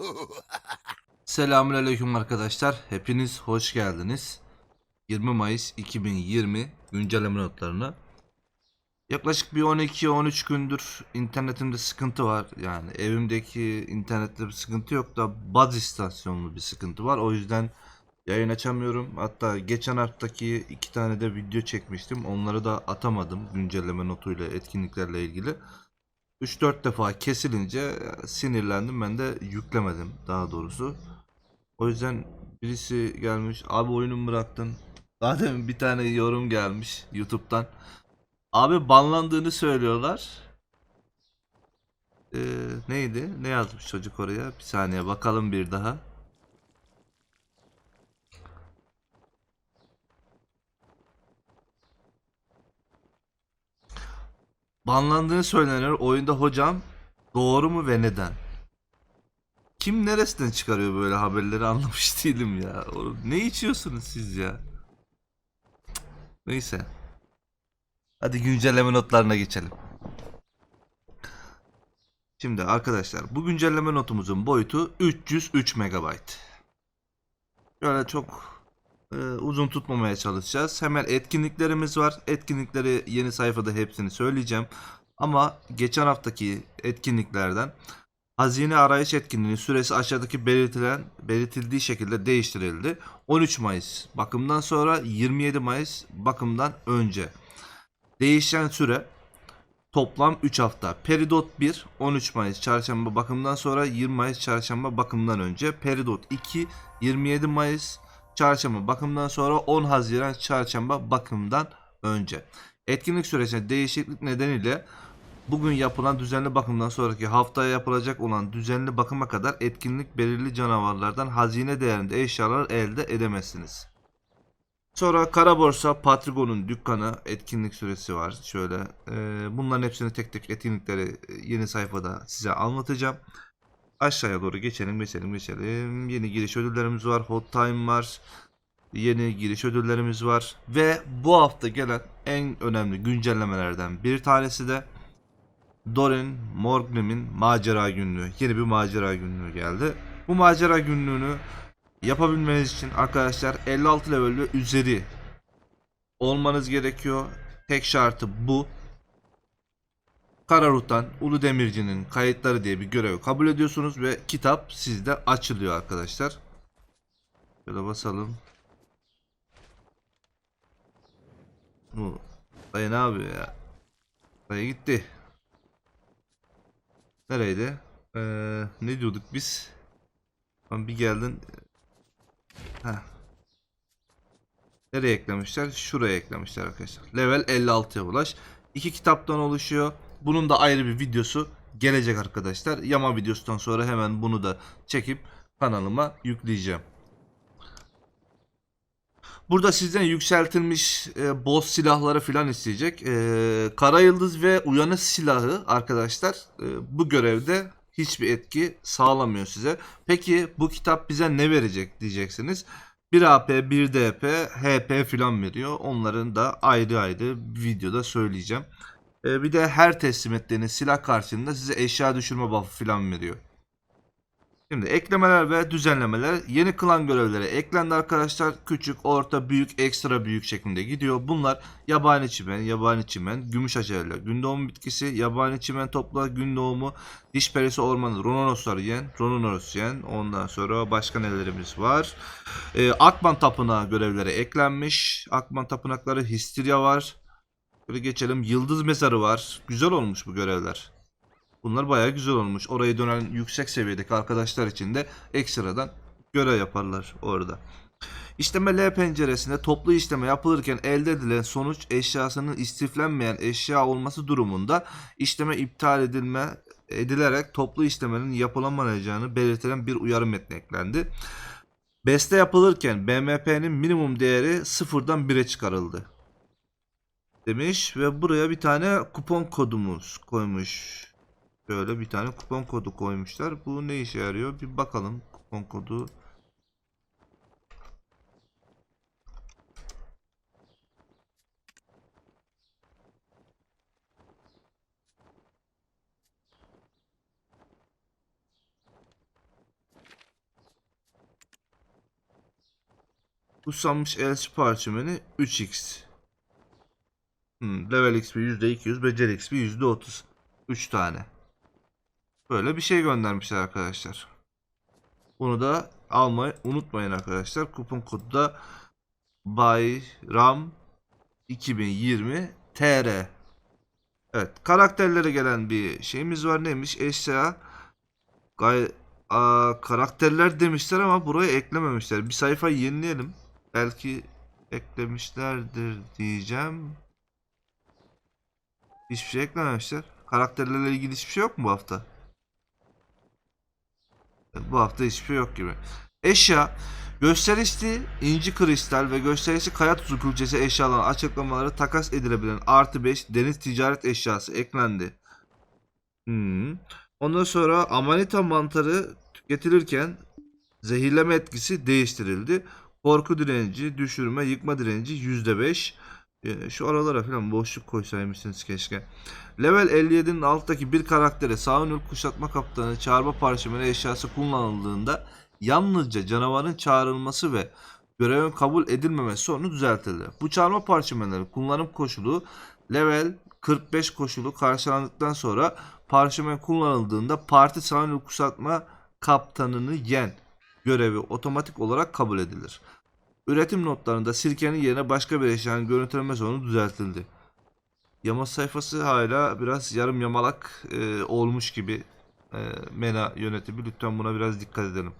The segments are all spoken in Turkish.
Selamünaleyküm arkadaşlar. Hepiniz hoş geldiniz. 20 Mayıs 2020 güncelleme notlarına. Yaklaşık bir 12-13 gündür internetimde sıkıntı var. Yani evimdeki internette bir sıkıntı yok da baz istasyonlu bir sıkıntı var. O yüzden yayın açamıyorum. Hatta geçen haftaki iki tane de video çekmiştim. Onları da atamadım güncelleme notuyla etkinliklerle ilgili. 3-4 defa kesilince sinirlendim ben de yüklemedim daha doğrusu. O yüzden birisi gelmiş abi oyunu bıraktın? Zaten bir tane yorum gelmiş YouTube'dan. Abi banlandığını söylüyorlar. Ee, neydi? Ne yazmış çocuk oraya? Bir saniye bakalım bir daha. Banlandığını söyleniyor oyunda hocam. Doğru mu ve neden? Kim neresinden çıkarıyor böyle haberleri anlamış değilim ya. Oğlum, ne içiyorsunuz siz ya? Neyse. Hadi güncelleme notlarına geçelim. Şimdi arkadaşlar bu güncelleme notumuzun boyutu 303 MB. Böyle çok e, uzun tutmamaya çalışacağız. Hemen etkinliklerimiz var. Etkinlikleri yeni sayfada hepsini söyleyeceğim. Ama geçen haftaki etkinliklerden Hazine arayış etkinliğinin süresi aşağıdaki belirtilen belirtildiği şekilde değiştirildi. 13 Mayıs bakımdan sonra 27 Mayıs bakımdan önce. Değişen süre toplam 3 hafta. Peridot 1 13 Mayıs çarşamba bakımdan sonra 20 Mayıs çarşamba bakımdan önce. Peridot 2 27 Mayıs çarşamba bakımdan sonra 10 Haziran çarşamba bakımdan önce. Etkinlik süresinde değişiklik nedeniyle Bugün yapılan düzenli bakımdan sonraki haftaya yapılacak olan düzenli bakıma kadar etkinlik belirli canavarlardan hazine değerinde eşyalar elde edemezsiniz. Sonra kara borsa Patrigon'un dükkanı etkinlik süresi var. Şöyle e, bunların hepsini tek tek etkinlikleri yeni sayfada size anlatacağım. Aşağıya doğru geçelim geçelim geçelim. Yeni giriş ödüllerimiz var. Hot Time var. Yeni giriş ödüllerimiz var. Ve bu hafta gelen en önemli güncellemelerden bir tanesi de Dorin Morgrim'in macera günlüğü. Yeni bir macera günlüğü geldi. Bu macera günlüğünü yapabilmeniz için arkadaşlar 56 level ve üzeri olmanız gerekiyor. Tek şartı bu. Kararuh'tan Ulu Demirci'nin kayıtları diye bir görev kabul ediyorsunuz ve kitap sizde açılıyor arkadaşlar. Şöyle basalım. Bu dayı ne yapıyor ya? Dayı gitti. Nereydi? Ee, ne diyorduk biz? Lan bir geldin. Heh. Nereye eklemişler? Şuraya eklemişler arkadaşlar. Level 56'ya ulaş. İki kitaptan oluşuyor. Bunun da ayrı bir videosu gelecek arkadaşlar. Yama videosundan sonra hemen bunu da çekip kanalıma yükleyeceğim. Burada sizden yükseltilmiş e, boss silahları falan isteyecek. E, Kara Yıldız ve Uyanış silahı arkadaşlar e, bu görevde hiçbir etki sağlamıyor size. Peki bu kitap bize ne verecek diyeceksiniz. 1 AP, 1 DP, HP falan veriyor. Onların da ayrı ayrı videoda söyleyeceğim. E, bir de her teslim ettiğiniz silah karşılığında size eşya düşürme buff'ı falan veriyor. Şimdi eklemeler ve düzenlemeler yeni klan görevleri eklendi arkadaşlar. Küçük, orta, büyük, ekstra büyük şeklinde gidiyor. Bunlar yabani çimen, yabani çimen, gümüş acelele, gün doğumu bitkisi, yabani çimen topla, gün doğumu, diş perisi ormanı, rononoslar yiyen, rononos yiyen. Ondan sonra başka nelerimiz var. Ee, Akman tapınağı görevleri eklenmiş. Akman tapınakları Histirya var. Böyle geçelim. Yıldız mezarı var. Güzel olmuş bu görevler. Bunlar bayağı güzel olmuş. Oraya dönen yüksek seviyedeki arkadaşlar için de ekstradan görev yaparlar orada. İşleme L penceresinde toplu işleme yapılırken elde edilen sonuç eşyasının istiflenmeyen eşya olması durumunda işleme iptal edilme edilerek toplu işlemenin yapılamayacağını belirtilen bir uyarı metni eklendi. Beste yapılırken BMP'nin minimum değeri sıfırdan 1'e çıkarıldı demiş ve buraya bir tane kupon kodumuz koymuş. Şöyle bir tane kupon kodu koymuşlar. Bu ne işe yarıyor? Bir bakalım kupon kodu. Usanmış elçi parçamını 3x. Hmm, level XP %200, beceri XP %30. 3 tane. Böyle bir şey göndermişler arkadaşlar. Bunu da almayı unutmayın arkadaşlar. Kupon kodu da Bayram 2020 TR. Evet, karakterlere gelen bir şeyimiz var. Neymiş? Eşya gay Aa, karakterler demişler ama buraya eklememişler. Bir sayfayı yenileyelim. Belki eklemişlerdir diyeceğim. Hiçbir şey eklememişler. Karakterlerle ilgili hiçbir şey yok mu bu hafta? Bu hafta hiçbir şey yok gibi. Eşya Gösterişli inci kristal ve gösterişli kaya tuzu külçesi eşyaların açıklamaları takas edilebilen artı 5 deniz ticaret eşyası eklendi. Hmm. Ondan sonra amanita mantarı tüketilirken zehirleme etkisi değiştirildi. Korku direnci, düşürme, yıkma direnci %5. Ee, şu aralara falan boşluk koysaymışsınız keşke. Level 57'nin alttaki bir karaktere Saunul kuşatma kaptanı çağırma parşömeni eşyası kullanıldığında yalnızca canavarın çağrılması ve görevin kabul edilmemesi sorunu düzeltildi. Bu çağırma parşömenleri kullanım koşulu level 45 koşulu karşılandıktan sonra parşömen kullanıldığında parti Saunul kuşatma kaptanını yen görevi otomatik olarak kabul edilir. Üretim notlarında sirkenin yerine başka bir eşyanın görüntüleme sorunu düzeltildi. Yama sayfası hala biraz yarım yamalak e, olmuş gibi e, MENA yönetimi. Lütfen buna biraz dikkat edelim.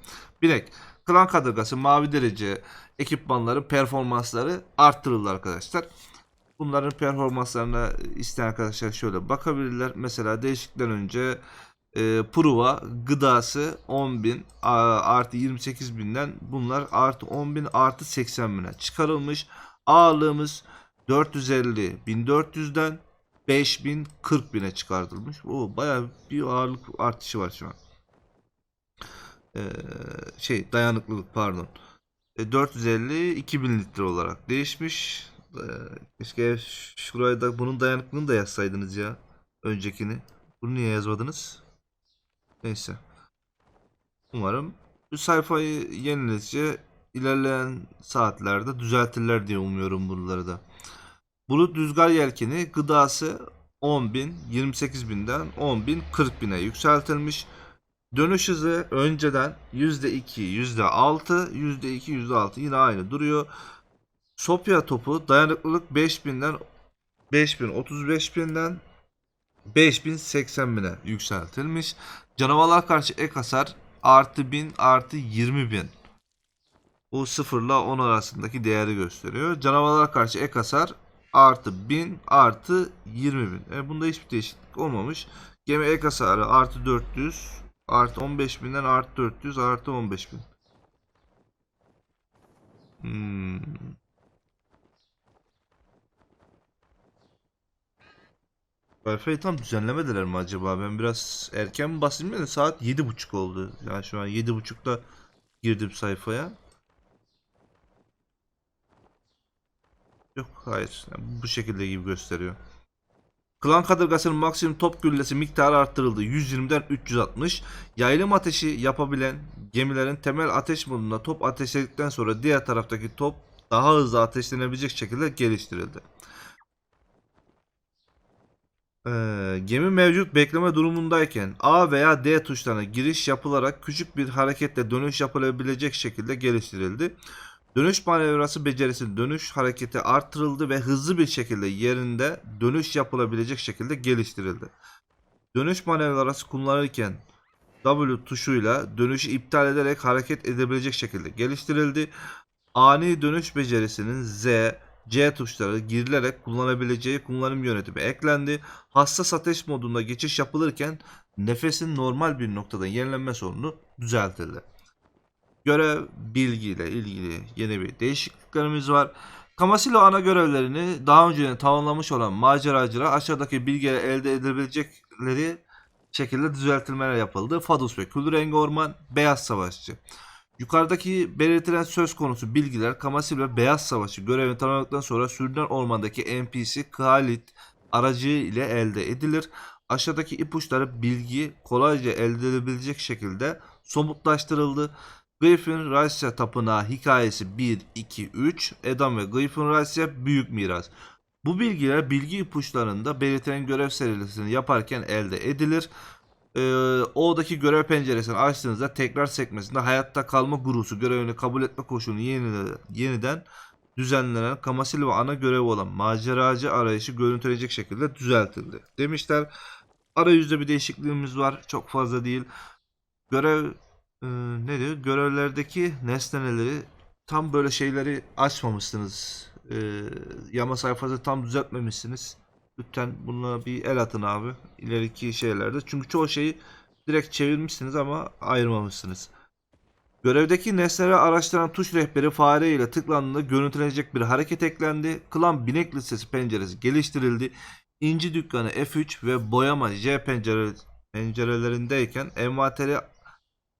Bilek, klan kadırgası, mavi derece ekipmanları, performansları arttırıldı arkadaşlar. Bunların performanslarına isteyen arkadaşlar şöyle bakabilirler. Mesela değişiklikten önce e, Pruva gıdası 10.000 a- artı 28.000'den bunlar artı 10.000 artı 80.000'e çıkarılmış. Ağırlığımız 450 1400'den 5000 40.000'e çıkartılmış. O bayağı bir ağırlık artışı var şu an. Ee, şey dayanıklılık pardon. E, 450 2000 litre olarak değişmiş. Ee, keşke şuraya da bunun dayanıklılığını da yazsaydınız ya. Öncekini. Bunu niye yazmadınız? Neyse. Umarım bu sayfayı yeniledikçe ilerleyen saatlerde düzeltirler diye umuyorum bunları da. Bulut rüzgar yelkeni gıdası 10.000 28.000'den 10.000 40.000'e yükseltilmiş. Dönüş hızı önceden %2, %6, %2, %6 yine aynı duruyor. Sopya topu dayanıklılık 5000'den 5000 35.000'den 5080 bine yükseltilmiş. Canavarlar karşı ek hasar artı 1000 artı 20 bin. Bu 0 ile 10 arasındaki değeri gösteriyor. Canavarlara karşı ek hasar artı 1000 artı 20 bin. E bunda hiçbir değişiklik olmamış. Gemi ek hasarı artı 400 artı 15 binden artı 400 artı 15 bin. Hmm. Sayfayı tam düzenlemediler mi acaba? Ben biraz erken mi basayım da saat 7.30 oldu. Yani şu an 7.30'da girdim sayfaya. Yok hayır. Yani bu şekilde gibi gösteriyor. Klan kadırgasının maksimum top güllesi miktarı arttırıldı. 120'den 360. Yaylım ateşi yapabilen gemilerin temel ateş modunda top ateşledikten sonra diğer taraftaki top daha hızlı ateşlenebilecek şekilde geliştirildi. Ee, gemi mevcut bekleme durumundayken A veya D tuşlarına giriş yapılarak küçük bir hareketle dönüş yapılabilecek şekilde geliştirildi. Dönüş manevrası becerisi dönüş hareketi artırıldı ve hızlı bir şekilde yerinde dönüş yapılabilecek şekilde geliştirildi. Dönüş manevrası kullanırken W tuşuyla dönüşü iptal ederek hareket edebilecek şekilde geliştirildi. Ani dönüş becerisinin Z, C tuşları girilerek kullanabileceği kullanım yönetimi eklendi. Hassas ateş modunda geçiş yapılırken nefesin normal bir noktada yenilenme sorunu düzeltildi. Görev bilgiyle ilgili yeni bir değişikliklerimiz var. Kamasilo ana görevlerini daha önce tamamlamış olan maceracılar aşağıdaki bilgileri elde edebilecekleri şekilde düzeltilmeler yapıldı. Fadus ve Külrengi Orman, Beyaz Savaşçı. Yukarıdaki belirtilen söz konusu bilgiler Kamasil ve Beyaz Savaşçı görevini tamamladıktan sonra sürünen ormandaki NPC Khalit aracı ile elde edilir. Aşağıdaki ipuçları bilgi kolayca elde edilebilecek şekilde somutlaştırıldı. Griffin Rasya Tapınağı Hikayesi 1, 2, 3, Edam ve Griffin Rasya Büyük Miras. Bu bilgiler bilgi ipuçlarında belirtilen görev serilisini yaparken elde edilir. Ee, O'daki görev penceresini açtığınızda tekrar sekmesinde hayatta kalma gurusu görevini kabul etme koşulunu yeniden, yeniden düzenlenen Kamasil ve ana görevi olan maceracı arayışı görüntüleyecek şekilde düzeltildi. Demişler. Arayüzde bir değişikliğimiz var. Çok fazla değil. Görev e, ne diyor? Görevlerdeki nesneleri tam böyle şeyleri açmamışsınız. E, yama sayfası tam düzeltmemişsiniz. Lütfen bununla bir el atın abi. İleriki şeylerde. Çünkü çoğu şeyi direkt çevirmişsiniz ama ayırmamışsınız. Görevdeki nesneleri araştıran tuş rehberi fare ile tıklandığında görüntülenecek bir hareket eklendi. Klan binek listesi penceresi geliştirildi. İnci dükkanı F3 ve boyama J pencere, pencerelerindeyken envateri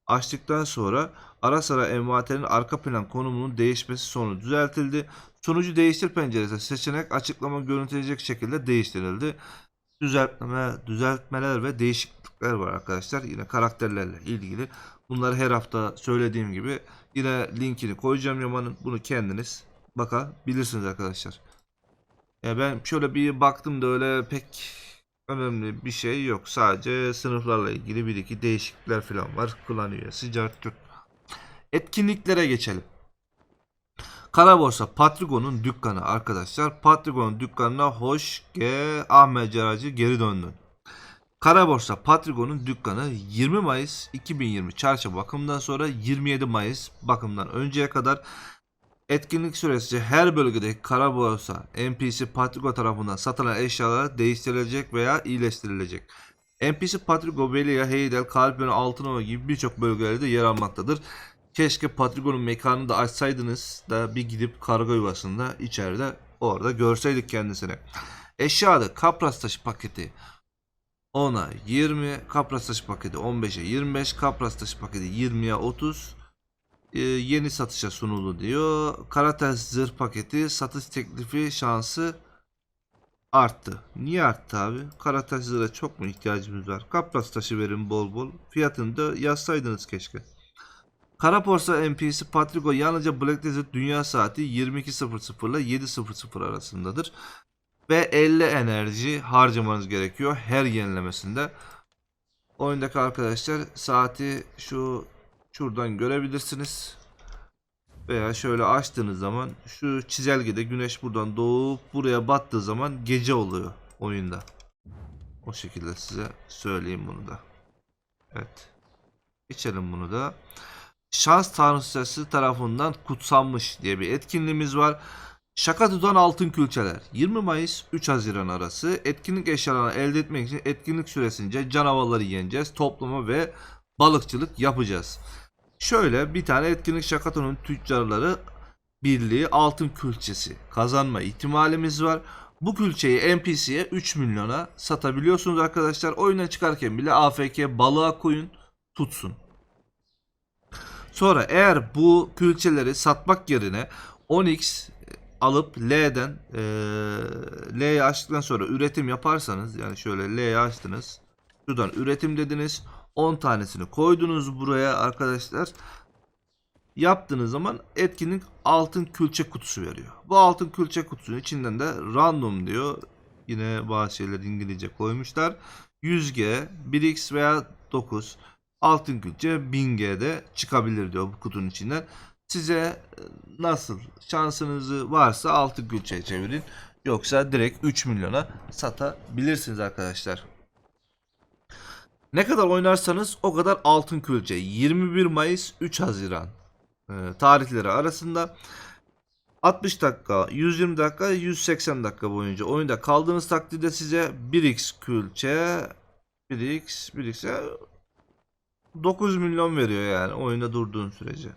açtıktan sonra ara sıra envaterin arka plan konumunun değişmesi sonu düzeltildi. Sonucu değiştir penceresi seçenek açıklama görüntüleyecek şekilde değiştirildi. Düzeltme, düzeltmeler ve değişiklikler var arkadaşlar. Yine karakterlerle ilgili. Bunları her hafta söylediğim gibi yine linkini koyacağım Yaman'ın. Bunu kendiniz bakabilirsiniz arkadaşlar. Ya ben şöyle bir baktım da öyle pek önemli bir şey yok. Sadece sınıflarla ilgili bir iki değişiklikler falan var. Klan üyesi, cart. Etkinliklere geçelim. Kara Borsa Patrigon'un dükkanı arkadaşlar. Patrigon'un dükkanına hoş ge Ahmet Ceracı geri döndü. Kara Borsa Patrigon'un dükkanı 20 Mayıs 2020 çarşı bakımdan sonra 27 Mayıs bakımdan önceye kadar etkinlik süresince her bölgedeki kara borsa NPC Patrigo tarafından satılan eşyalar değiştirilecek veya iyileştirilecek. NPC Patrigo, Velia, Heydel, Kalpön, Altınova gibi birçok bölgelerde yer almaktadır. Keşke Patrigo'nun mekanını da açsaydınız da bir gidip kargo yuvasında içeride orada görseydik kendisini. Eşyada kapras taşı paketi 10'a 20, kapras taşı paketi 15'e 25, kapras taşı paketi 20'ye 30, Ee, yeni satışa sunuldu diyor. Karates zırh paketi satış teklifi şansı arttı. Niye arttı abi? Karates zırha çok mu ihtiyacımız var? Kapras taşı verin bol bol. Fiyatını da yazsaydınız keşke. Kara Borsa NPC Patrigo yalnızca Black Desert Dünya Saati 22.00 ile 7.00 arasındadır. Ve 50 enerji harcamanız gerekiyor her yenilemesinde. Oyundaki arkadaşlar saati şu şuradan görebilirsiniz. Veya şöyle açtığınız zaman şu çizelgede güneş buradan doğup buraya battığı zaman gece oluyor oyunda. O şekilde size söyleyeyim bunu da. Evet. Geçelim bunu da. Şans tanrıçası tarafından kutsanmış diye bir etkinliğimiz var. Şaka tutan altın külçeler. 20 Mayıs 3 Haziran arası etkinlik eşyalarını elde etmek için etkinlik süresince canavarları yeneceğiz. Toplama ve balıkçılık yapacağız. Şöyle bir tane etkinlik Şakato'nun tüccarları birliği altın külçesi kazanma ihtimalimiz var. Bu külçeyi NPC'ye 3 milyona satabiliyorsunuz arkadaşlar. Oyuna çıkarken bile AFK balığa koyun tutsun. Sonra eğer bu külçeleri satmak yerine 10x alıp L'den eee L'yi açtıktan sonra üretim yaparsanız yani şöyle L'yi açtınız. Şuradan üretim dediniz. 10 tanesini koydunuz buraya arkadaşlar. Yaptığınız zaman etkinlik altın külçe kutusu veriyor. Bu altın külçe kutusunun içinden de random diyor. Yine bazı şeyler İngilizce koymuşlar. 100G, 1X veya 9 altın külçe 1000G'de çıkabilir diyor bu kutunun içinden. Size e, nasıl şansınızı varsa altın külçeye çevirin. Yoksa direkt 3 milyona satabilirsiniz arkadaşlar. Ne kadar oynarsanız o kadar altın külçe. 21 Mayıs 3 Haziran e, tarihleri arasında 60 dakika, 120 dakika, 180 dakika boyunca oyunda kaldığınız takdirde size 1x külçe 1x 1x'e 9 milyon veriyor yani oyunda durduğun sürece.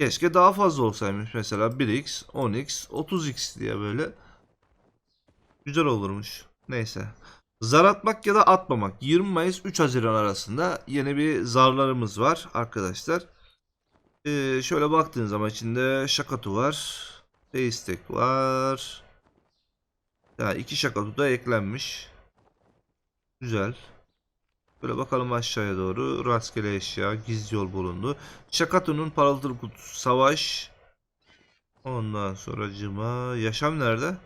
Keşke daha fazla olsaymış mesela 1x, 10x, 30x diye böyle. Güzel olurmuş. Neyse. Zar atmak ya da atmamak. 20 Mayıs 3 Haziran arasında yeni bir zarlarımız var arkadaşlar. Ee, şöyle baktığın zaman içinde şakatu var. Facetek var. Yani iki şakatu da eklenmiş. Güzel. Böyle bakalım aşağıya doğru. Rastgele eşya, gizli yol bulundu. Şakato'nun parıltılı kutusu, savaş. Ondan sonra cıma. Yaşam nerede?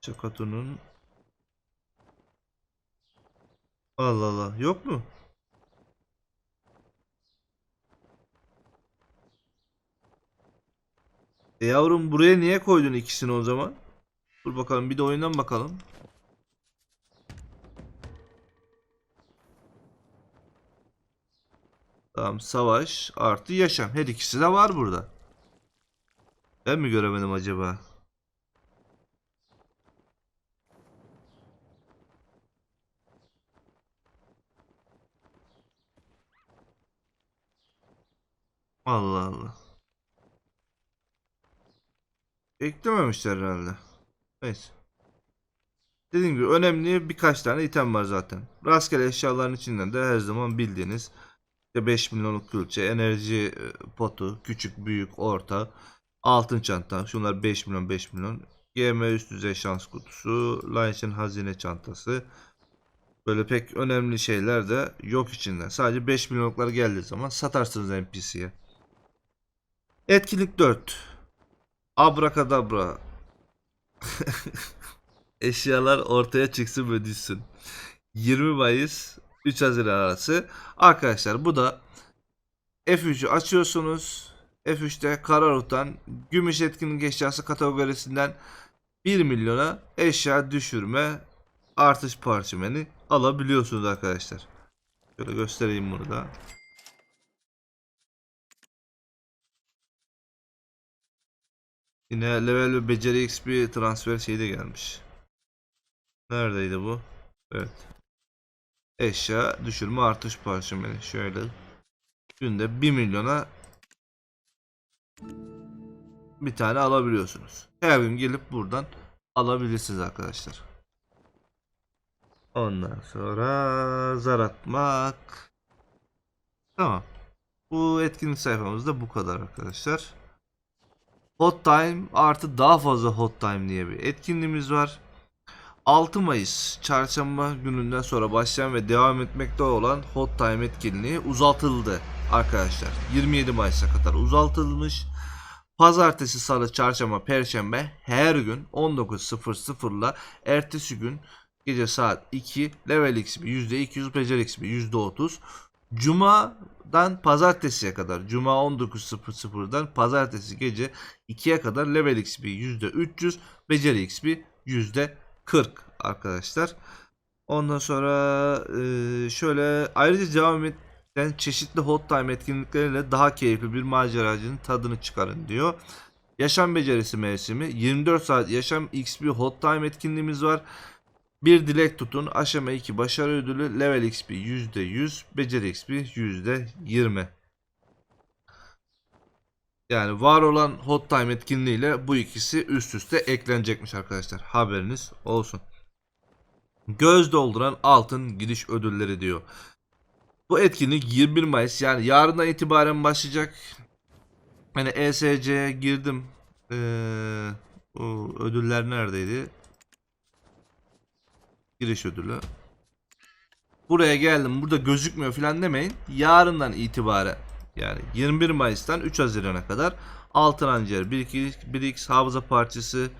Şakato'nun Allah Allah. Yok mu? E yavrum buraya niye koydun ikisini o zaman? Dur bakalım bir de oyundan bakalım. Tamam savaş artı yaşam. Her ikisi de var burada. Ben mi göremedim acaba? Allah Allah. Eklememişler herhalde. Neyse. Dediğim gibi önemli birkaç tane item var zaten. Rastgele eşyaların içinden de her zaman bildiğiniz işte 5 milyonluk külçe, enerji e, potu, küçük, büyük, orta, altın çanta. Şunlar 5 milyon 5 milyon. GM üst düzey şans kutusu, Lion'ın hazine çantası. Böyle pek önemli şeyler de yok içinden. Sadece 5 milyonluklar geldiği zaman satarsınız NPC'ye. Etkinlik 4. Abrakadabra. Eşyalar ortaya çıksın ve düşsün. 20 Mayıs 3 Haziran arası. Arkadaşlar bu da F3'ü açıyorsunuz. F3'te Kararut'tan gümüş etkinlik eşyası kategorisinden 1 milyona eşya düşürme artış parçameni alabiliyorsunuz arkadaşlar. Şöyle göstereyim bunu da. Yine level ve beceri XP transfer şeyi de gelmiş. Neredeydi bu? Evet. Eşya düşürme artış parçameni. Şöyle. Günde 1 milyona bir tane alabiliyorsunuz. Her gün gelip buradan alabilirsiniz arkadaşlar. Ondan sonra zar atmak. Tamam. Bu etkinlik sayfamızda bu kadar arkadaşlar. Hot Time artı daha fazla Hot Time diye bir etkinliğimiz var. 6 Mayıs çarşamba gününden sonra başlayan ve devam etmekte olan Hot Time etkinliği uzatıldı arkadaşlar. 27 Mayıs'a kadar uzatılmış. Pazartesi, salı, çarşamba, perşembe her gün 19.00 ile ertesi gün gece saat 2 level XP %200 beceri XP %30 Cuma'dan pazartesiye kadar Cuma 19.00'dan pazartesi gece 2'ye kadar level XP %300 beceri XP %40 arkadaşlar. Ondan sonra e, şöyle ayrıca devam eden çeşitli hot time etkinlikleriyle daha keyifli bir maceracının tadını çıkarın diyor. Yaşam becerisi mevsimi 24 saat yaşam XP hot time etkinliğimiz var. Bir dilek tutun. Aşama 2 başarı ödülü. Level XP %100. Beceri XP %20. Yani var olan Hot Time etkinliğiyle bu ikisi üst üste eklenecekmiş arkadaşlar. Haberiniz olsun. Göz dolduran altın giriş ödülleri diyor. Bu etkinlik 21 Mayıs yani yarından itibaren başlayacak. Hani ESC'ye girdim. Ee, o ödüller neredeydi? Giriş ödülü. Buraya geldim burada gözükmüyor falan demeyin. Yarından itibaren yani 21 Mayıs'tan 3 Haziran'a kadar altın hançer 1x, 1x hafıza parçası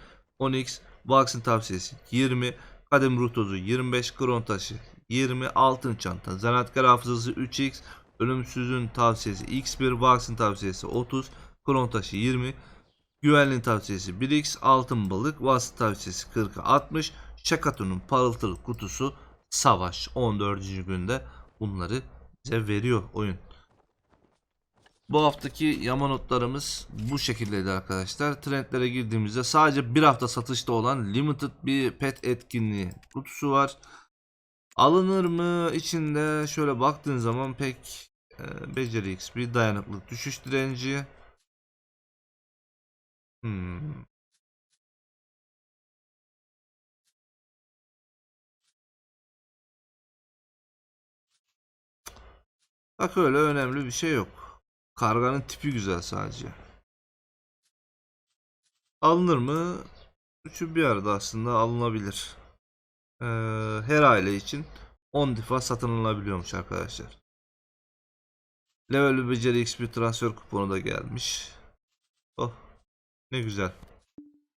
10x Vax'ın tavsiyesi 20 kadem ruh tozu 25 kron taşı 20 altın çanta zanaatkar hafızası 3x ölümsüzün tavsiyesi x1 Vax'ın tavsiyesi 30 kron taşı 20 güvenliğin tavsiyesi 1x altın balık vasıf tavsiyesi 40'a 60 Şakato'nun parıltılı kutusu savaş 14. günde bunları bize veriyor oyun. Bu haftaki yama notlarımız bu şekildeydi arkadaşlar. Trendlere girdiğimizde sadece bir hafta satışta olan limited bir pet etkinliği kutusu var. Alınır mı? İçinde şöyle baktığın zaman pek e, beceri XP, dayanıklılık, düşüş direnci. Hmm. Bak öyle önemli bir şey yok. Karganın tipi güzel sadece. Alınır mı? Üçü bir arada aslında alınabilir. e, her aile için 10 defa satın alınabiliyormuş arkadaşlar. Level beceri XP transfer kuponu da gelmiş. Oh ne güzel.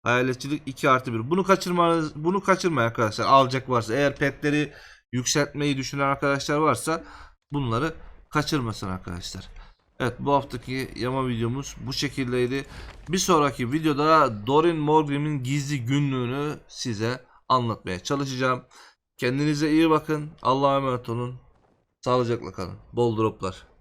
Hayaletçilik 2 artı 1. Bunu kaçırmanız, bunu kaçırmayın arkadaşlar. Alacak varsa eğer petleri yükseltmeyi düşünen arkadaşlar varsa bunları kaçırmasın arkadaşlar. Evet bu haftaki yama videomuz bu şekildeydi. Bir sonraki videoda Dorin Morgrim'in gizli günlüğünü size anlatmaya çalışacağım. Kendinize iyi bakın. Allah'a emanet olun. Sağlıcakla kalın. Bol droplar.